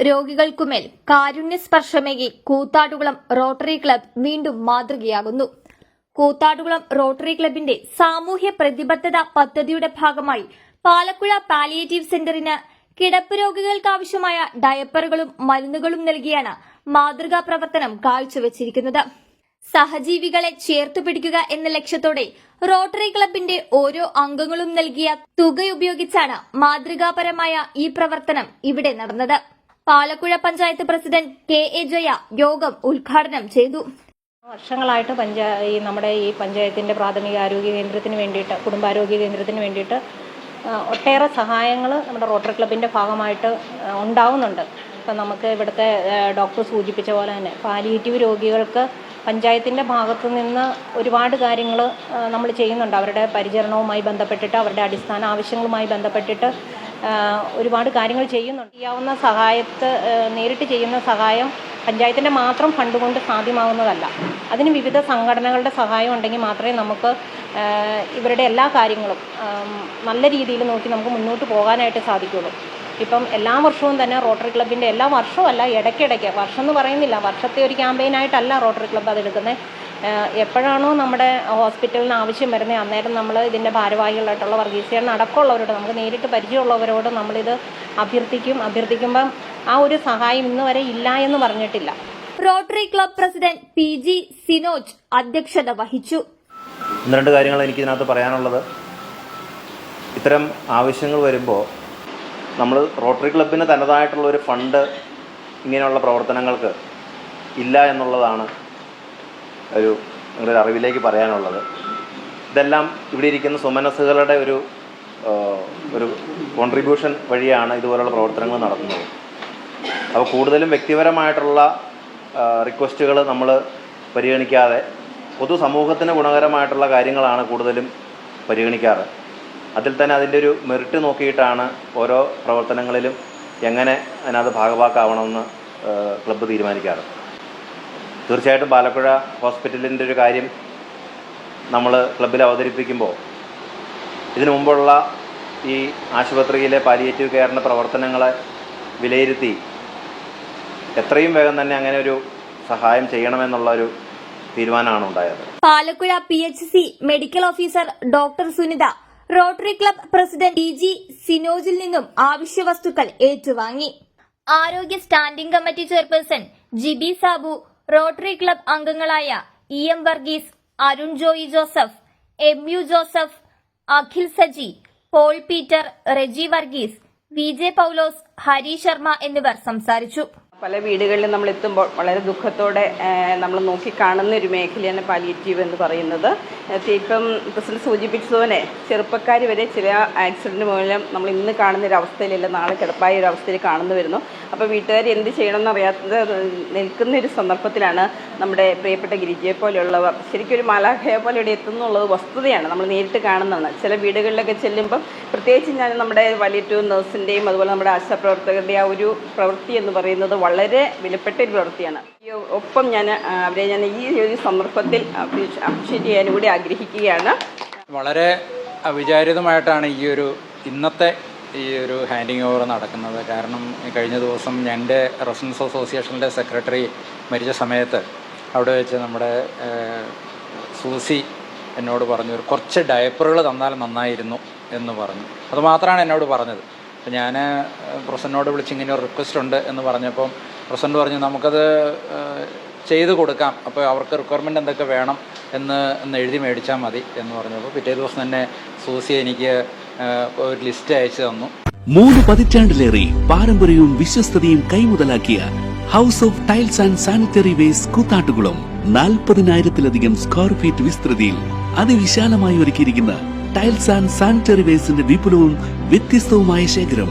രോഗികൾക്കുമേൽ കാരുണ്യ സ്പർശമേകി Koothattukulam Rotary club വീണ്ടും മാതൃകയാകുന്നു. കൂത്താട്ടുകുളം റോട്ടറി ക്ലബിന്റെ സാമൂഹ്യ പ്രതിബദ്ധത പദ്ധതിയുടെ ഭാഗമായി പാലക്കുഴ പാലിയേറ്റീവ് സെന്ററിന് കിടപ്പ് രോഗികൾക്കാവശ്യമായ ഡയപ്പറുകളും മരുന്നുകളും നൽകിയാണ് മാതൃകാ പ്രവർത്തനം കാഴ്ചവെച്ചിരിക്കുന്നത്. സഹജീവികളെ ചേർത്തു പിടിക്കുക എന്ന ലക്ഷ്യത്തോടെ റോട്ടറി ക്ലബിന്റെ ഓരോ അംഗങ്ങളും നൽകിയ തുകയുപയോഗിച്ചാണ് മാതൃകാപരമായ ഈ പ്രവർത്തനം ഇവിടെ നടന്നത്. Palakkuzha panchayat president K A Jaya യോഗം ഉദ്ഘാടനം ചെയ്തു. വർഷങ്ങളായിട്ട് പഞ്ചായ ഈ നമ്മുടെ ഈ പഞ്ചായത്തിന്റെ പ്രാഥമിക ആരോഗ്യ കേന്ദ്രത്തിന് വേണ്ടിയിട്ട് കുടുംബാരോഗ്യ കേന്ദ്രത്തിന് വേണ്ടിയിട്ട് ഒട്ടേറെ സഹായങ്ങൾ നമ്മുടെ റോട്ടറി ക്ലബിന്റെ ഭാഗമായിട്ട് ഉണ്ടാവുന്നുണ്ട്. ഇപ്പം നമുക്ക് ഇവിടുത്തെ ഡോക്ടർ സൂചിപ്പിച്ച പോലെ തന്നെ പാലിയേറ്റീവ് രോഗികൾക്ക് പഞ്ചായത്തിന്റെ ഭാഗത്തു നിന്ന് ഒരുപാട് കാര്യങ്ങൾ നമ്മൾ ചെയ്യുന്നുണ്ട്. അവരുടെ പരിചരണവുമായി ബന്ധപ്പെട്ടിട്ട് അവരുടെ അടിസ്ഥാന ആവശ്യങ്ങളുമായി ബന്ധപ്പെട്ടിട്ട് ഒരുപാട് കാര്യങ്ങൾ ചെയ്യുന്നുണ്ട്. ചെയ്യാവുന്ന സഹായത്ത് നേരിട്ട് ചെയ്യുന്ന സഹായം പഞ്ചായത്തിന്റെ മാത്രം ഫണ്ട് കൊണ്ട് സാധ്യമാവുന്നതല്ല. അതിന് വിവിധ സംഘടനകളുടെ സഹായം ഉണ്ടെങ്കിൽ മാത്രമേ നമുക്ക് ഇവരുടെ എല്ലാ കാര്യങ്ങളും നല്ല രീതിയിൽ നോക്കി നമുക്ക് മുന്നോട്ട് പോകാനായിട്ട് സാധിക്കുള്ളൂ. ഇപ്പം എല്ലാ വർഷവും തന്നെ റോട്ടറി ക്ലബിന്റെ എല്ലാ വർഷവും അല്ല ഇടയ്ക്കിടയ്ക്ക് വർഷം എന്ന് പറയുന്നില്ല. വർഷത്തെ ഒരു ക്യാമ്പയിനായിട്ടല്ല റോട്ടറി ക്ലബ്ബ് അതെടുക്കുന്നത് എപ്പോഴാണോ നമ്മുടെ ഹോസ്പിറ്റലിന് ആവശ്യം വരുന്നത് അന്നേരം നമ്മൾ ഇതിന്റെ ഭാരവാഹികളായിട്ടുള്ള വർഗീസിയൻ അടക്കമുള്ളവരോട് നമുക്ക് നേരിട്ട് പരിചയമുള്ളവരോട് നമ്മളിത് അഭ്യർത്ഥിക്കും. അഭ്യർത്ഥിക്കുമ്പം ആ ഒരു സഹായം ഇന്ന് വരെ ഇല്ല എന്ന് പറഞ്ഞിട്ടില്ല. Rotary club president P G Sinoj അധ്യക്ഷത വഹിച്ചു. ഒന്ന് രണ്ട് കാര്യങ്ങൾ എനിക്ക് ഇതിനകത്ത് പറയാനുള്ളത്. ഇത്തരം ആവശ്യങ്ങൾ വരുമ്പോൾ നമ്മൾ റോട്ടറി ക്ലബിന് തനതായിട്ടുള്ള ഒരു ഫണ്ട് ഇങ്ങനെയുള്ള പ്രവർത്തനങ്ങൾക്ക് ഇല്ല എന്നുള്ളതാണ് ഒരു നിങ്ങളുടെ അറിവിലേക്ക് പറയാനുള്ളത്. ഇതെല്ലാം ഇവിടെ ഇരിക്കുന്ന സുമനസ്സുകളുടെ ഒരു ഒരു കോൺട്രിബ്യൂഷൻ വഴിയാണ് ഇതുപോലുള്ള പ്രവർത്തനങ്ങൾ നടത്തുന്നത്. അപ്പോൾ കൂടുതലും വ്യക്തിപരമായിട്ടുള്ള റിക്വസ്റ്റുകൾ നമ്മൾ പരിഗണിക്കാതെ പൊതുസമൂഹത്തിന് ഗുണകരമായിട്ടുള്ള കാര്യങ്ങളാണ് കൂടുതലും പരിഗണിക്കാറ്. അതിൽ തന്നെ അതിന്റെ ഒരു മെറിറ്റ് നോക്കിയിട്ടാണ് ഓരോ പ്രവർത്തനങ്ങളിലും എങ്ങനെ അതിനകത്ത് ഭാഗഭാക്കാവണമെന്ന് ക്ലബ്ബ് തീരുമാനിക്കാറ്. തീർച്ചയായിട്ടും പാലക്കുഴ ഹോസ്പിറ്റലിന്റെ ഒരു കാര്യം നമ്മൾ ക്ലബിൽ അവതരിപ്പിക്കുമ്പോൾ ഇതിനു മുമ്പുള്ള ഈ ആശുപത്രിയിലെ പാലിയേറ്റീവ് കെയറിന്റെ പ്രവർത്തനങ്ങളെ വിലയിരുത്തി എത്രയും വേഗം തന്നെ അങ്ങനെ ഒരു സഹായം ചെയ്യണമെന്നുള്ള ഒരു തീരുമാനമാണ് ഉണ്ടായത്. Palakkuzha P H C medical officer doctor Sunitha Rotary club president D G സിനോജിൽ നിന്നും ആവശ്യ വസ്തുക്കൾ ഏറ്റുവാങ്ങി. ആരോഗ്യ standing committee chairperson Jibi Sabu Rotary club അംഗങ്ങളായ E M Varghese Arun Joy Joseph M U Joseph Akhil Saji Paul Peter Reji Varghese V J Paulose Hari Sharma എന്നിവർ സംസാരിച്ചു. പല വീടുകളിലും നമ്മൾ എത്തുമ്പോൾ വളരെ ദുഃഖത്തോടെ നമ്മൾ നോക്കിക്കാണുന്ന ഒരു മേഖലയാണ് പാലിയേറ്റീവ് എന്ന് പറയുന്നത്. ഇപ്പം പ്രസിഡന്റ് സൂചിപ്പിച്ചതുപോലെ ചെറുപ്പക്കാർ വരെ ചില ആക്സിഡന്റ് മൂലം നമ്മൾ ഇന്ന് കാണുന്ന ഒരു അവസ്ഥയിലല്ല നാളെ കിടപ്പായ ഒരു അവസ്ഥയിൽ കാണുന്നു വരുന്നു. അപ്പോൾ വീട്ടുകാർ എന്ത് ചെയ്യണമെന്ന് അറിയാത്തത് നിൽക്കുന്ന ഒരു സന്ദർഭത്തിലാണ് നമ്മുടെ പ്രിയപ്പെട്ട ഗിരിജയെ പോലെയുള്ളവർ ശരിക്കും ഒരു മാലാഖയെ പോലെ ഇവിടെ എത്തുന്നുള്ളത് വസ്തുതയാണ് നമ്മൾ നേരിട്ട് കാണുന്നതാണ്. ചില വീടുകളിലൊക്കെ ചെല്ലുമ്പം പ്രത്യേകിച്ച് ഞാൻ നമ്മുടെ വലിയ നഴ്സിന്റെയും അതുപോലെ നമ്മുടെ ആശാപ്രവർത്തകരുടെയും ആ ഒരു പ്രവൃത്തി എന്ന് പറയുന്നത് വളരെ വിലപ്പെട്ട ഒരു പ്രവൃത്തിയാണ്. ഒപ്പം ഞാൻ അവരെ ഞാൻ ഈ ഒരു സന്ദർഭത്തിൽ അപ്രീഷിയേറ്റ് കൂടി ആഗ്രഹിക്കുകയാണ്. വളരെ അവിചാരിതമായിട്ടാണ് ഈ ഒരു ഇന്നത്തെ ഈ ഒരു ഹാൻഡിങ് ഓവർ നടക്കുന്നത്. കാരണം കഴിഞ്ഞ ദിവസം എന്റെ റെസിഡൻസ് അസോസിയേഷനിലെ സെക്രട്ടറി മരിച്ച സമയത്ത് അവിടെ വെച്ച് നമ്മുടെ സൂസി എന്നോട് പറഞ്ഞു ഒരു കുറച്ച് ഡയപ്പറുകൾ തന്നാൽ നന്നായിരുന്നു എന്ന് പറഞ്ഞു. അതുമാത്രമാണ് എന്നോട് പറഞ്ഞത്. അപ്പോൾ ഞാൻ പ്രസന്നോട് വിളിച്ച് ഇങ്ങനെ ഒരു റിക്വസ്റ്റ് ഉണ്ട് എന്ന് പറഞ്ഞപ്പം പ്രസന്റ് പറഞ്ഞു നമുക്കത് ചെയ്തു ചെയ്ത് കൊടുക്കാം. അപ്പോൾ അവർക്ക് റിക്വയർമെന്റ് എന്തൊക്കെ വേണം എന്ന് എന്ന് എഴുതി മേടിച്ചാൽ മതി എന്ന് പറഞ്ഞപ്പോൾ പിറ്റേ ദിവസം തന്നെ സൂസി എനിക്ക് ഒരു ലിസ്റ്റ് അയച്ചു തന്നു. മൂന്ന് പതിറ്റാണ്ടിലേറെ പാരമ്പര്യവും വിശ്വസ്തതയും കൈമുതലാക്കിയ house of tiles and sanitary west Koothattukulam നാൽപ്പതിനായിരത്തിലധികം square feet വിസ്തൃതിയിൽ അതിവിശാലമായി ഒരുക്കിയിരിക്കുന്ന ടൈൽസ് ആൻഡ് സാനിറ്ററി വേസ്റ്റിന്റെ വിപുലവും വ്യത്യസ്തവുമായ ശേഖരം